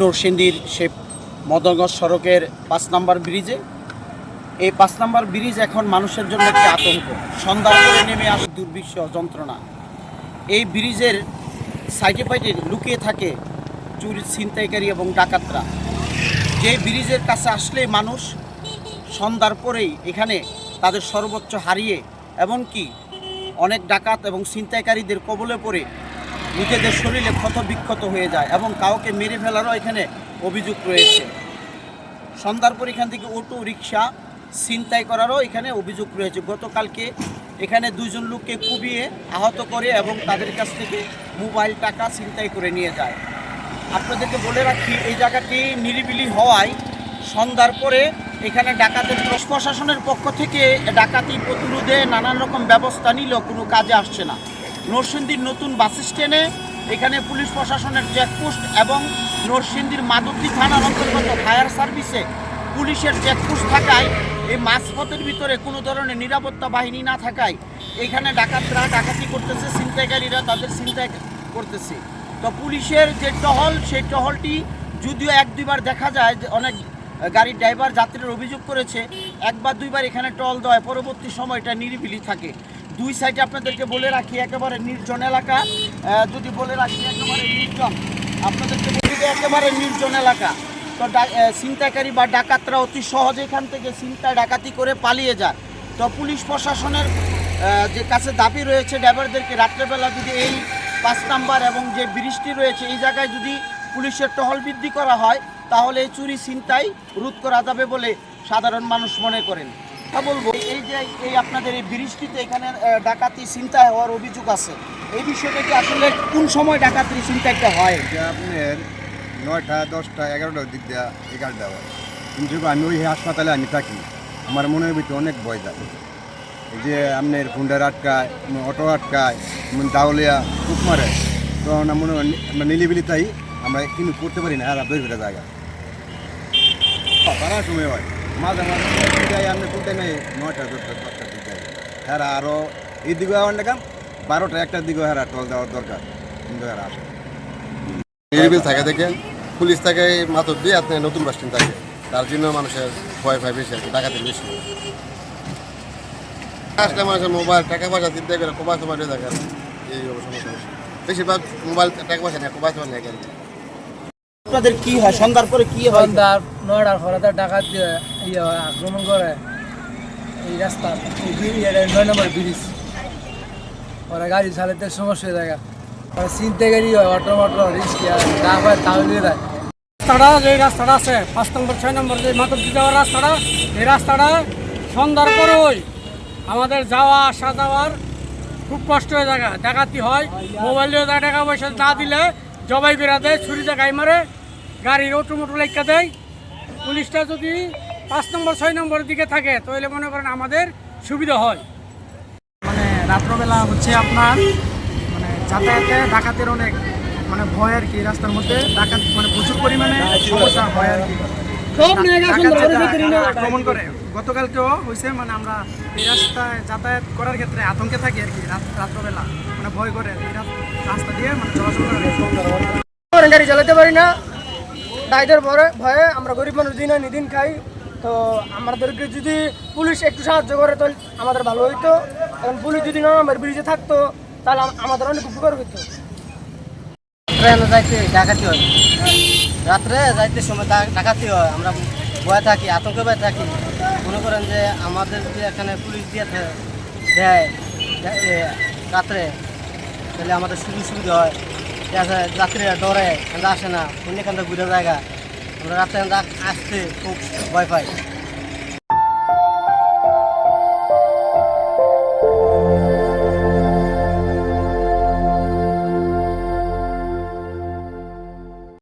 নরসিংদীর সে মদনগঞ্জ সড়কের পাঁচ নম্বর ব্রিজে। এই পাঁচ নম্বর ব্রিজ এখন মানুষের জন্য একটি আতঙ্ক। সন্ধ্যা করে নেমে আসে দুর্বিশ্ব যন্ত্রণা। এই ব্রিজের সাইডে ফাইডে লুকিয়ে থাকে চুরি, ছিনতাইকারী এবং ডাকাতরা। যে ব্রিজের কাছে আসলে মানুষ সন্ধ্যার পরেই এখানে তাদের সর্বোচ্চ হারিয়ে, এমনকি অনেক ডাকাত এবং ছিনতাইকারীদের কবলে পড়ে নিজেদের শরীরে ক্ষত বিক্ষত হয়ে যায় এবং কাউকে মেরে ফেলারও এখানে অভিযোগ রয়েছে। সন্ধ্যার পর এখান থেকে অটো রিক্সা ছিনতাই করারও এখানে অভিযোগ রয়েছে। গতকালকে এখানে দুজন লোককে কুবিয়ে আহত করে এবং তাদের কাছ থেকে মোবাইল টাকা ছিনতাই করে নিয়ে যায়। আপনাদেরকে বলে রাখি, এই জায়গাটি নিরিবিলি হওয়ায় সন্ধ্যার পরে এখানে ডাকাতের প্রশাসনের পক্ষ থেকে ডাকাতি প্রতিরোধে নানান রকম ব্যবস্থা নিলেও কোনো কাজে আসছে না। নরসিংদীর নতুন বাস স্ট্যান্ডে এখানে পুলিশ প্রশাসনের চেকপোস্ট এবং নরসিংদীর মাদুদ্দি থানার অন্তর্গত ফায়ার সার্ভিসে পুলিশের চেকপোস্ট থাকায় এই মাঝপথের ভিতরে কোনো ধরনের নিরাপত্তা বাহিনী না থাকায় এখানে ডাকাতরা ডাকাতি করতেছে, ছিনতাইকারীরা তাদের ছিনতাই করতেছে। তো পুলিশের যে টহল, সেই টহলটি যদিও এক দুইবার দেখা যায় যে অনেক গাড়ির ড্রাইভার যাত্রীর অভিযোগ করেছে, একবার দুইবার এখানে টল দেওয়ায় পরবর্তী সময়টা নিরিবিলি থাকে। দুই সাইডে আপনাদেরকে বলে রাখি, একেবারে নির্জন এলাকা। যদি বলে রাখি, একেবারে নির্জন। আপনাদেরকে বলি একেবারে নির্জন এলাকা। তো ছিনতাইকারী বা ডাকাতরা অতি সহজে এখান থেকে ছিনতাই, ডাকাতি করে পালিয়ে যায়। তো পুলিশ প্রশাসনের যে কাছে দাবি রয়েছে ড্রাইভারদেরকে, রাত্রেবেলা যদি এই পাঁচ নাম্বার এবং যে বৃষ্টি রয়েছে, এই জায়গায় যদি পুলিশের টহল বৃদ্ধি করা হয়, তাহলে এই চুরি, ছিনতাই রোধ করা যাবে বলে সাধারণ মানুষ মনে করেন। তা বলব। যে এই আপনাদের এই ব্রিজটিতে এখানে ডাকাতি, ছিনতাই হওয়ার অভিযোগ আছে, এই বিষয়টা কি আসলে কোন সময় ডাকাতি ছিনতাইটা হয়? এটা আপনার নয়টা, দশটা, এগারোটার দিক দিয়ে এগারোটা হয়। কিন্তু আমি ওই হাসপাতালে আমি থাকি। আমার মনের ভিতরে অনেক ভয় থাকে যে আপনার হুন্ডার আটকায় অটো আটকায় দাউলিয়া কুক মারে। তখন মনে হয় নিলিবিলি তাই আমরা কিন্তু করতে পারি না আর দই ফেটে জায়গা। তারা সময় হয়। মাঝে মাঝে যাই আপনি কোনটা নেই নয়টা দশটা হ্যাঁ আরও এই দিকে আমার দেখাম বারোটা একটার দিকে হ্যাঁ টল দেওয়ার দরকার, কিন্তু হ্যাঁ আসে থাকে থেকে পুলিশ থাকে দিয়ে আপনার নতুন বাস স্ট্যান্ড থাকে। তার জন্য মানুষের ভয় ভয় বেশি আছে ডাকাতের বেশি। আসলে মানুষের মোবাইল টাকা পয়সা দিতে গেলে কোবাই তোমার দেখেন এই সমস্যা বেশিরভাগ মোবাইল টাকা পয়সা নেই কোবাই তোমার নেই আপনাদের কি হয়? সন্ধ্যার পরে কি হয়? সন্ধ্যার নয়টার পরে ডাকাত ইয়ে আক্রমণ করে। এই রাস্তা নয় নম্বর ব্রিজ ওরা গাড়ি চালাতে সমস্যা হয়ে যায় ওরা চিনতে গাড়ি হয় অটো মটো রিক্সা যা হয় নিয়ে যায় রাস্তাটা, যে রাস্তাটা আছে, পাঁচ নম্বর, ছয় নম্বর যে মাতব যাওয়ার রাস্তাটা, এই রাস্তাটা সন্ধ্যার পরেই আমাদের যাওয়া, আসা, যাওয়ার খুব কষ্ট হয়ে যায় ডাকাতি হয় মোবাইল দিয়ে টাকা পয়সা না দিলে জবাই করে দেয়, ছুরিতে গাই মারে। গাড়ির অটো মোটো লেখা দেয়। পুলিশটা যদি পাঁচ নম্বর ছয় নম্বরের দিকে থাকে তাহলে মনে করেন আমাদের সুবিধা হয়। মানে রাত্রবেলা হচ্ছে আপনার মানে যাতায়াতে ডাকাতের অনেক মানে ভয় আর কি রাস্তার মধ্যে। ডাকাত মানে প্রচুর পরিমাণে সমস্যা হয় আর কি। আক্রমণ করে গতকালকেও হয়েছে মানে আমরা এই রাস্তায় যাতায়াত করার ক্ষেত্রে আতঙ্কে থাকি আর কি রাত- রাত্রবেলা। মানে ভয় করে রাস্তা দিয়ে মানে চলাচল করা গাড়ি চালাতে পারি না ডাইদের ভয়ে ভয়ে আমরা গরিব মানুষ দিন আনি, দিন খাই। তো আমাদেরকে যদি পুলিশ একটু সাহায্য করে, তাহলে আমাদের ভালো হইতো। এখন পুলিশ যদি না আমার ব্রিজে থাকতো, তাহলে আমাদের অনেক উপকার হইতো। ট্রেনে যাইতে ডাকাতি হয়। রাত্রে যাইতে সময় ডাকাতি হয়। আমরা ভয়ে থাকি, আতঙ্কে ভয় থাকি। মনে করেন যে আমাদের যদি এখানে পুলিশ দিয়ে দেয় রাত্রে। তাহলে আমাদের সুযোগ সুবিধা হয়। যাত্রীরা ডরে আসে না অন্য এখান ঘুরে জায়গা। আমরা রাত্রে আসতে খুব ভয় পাই।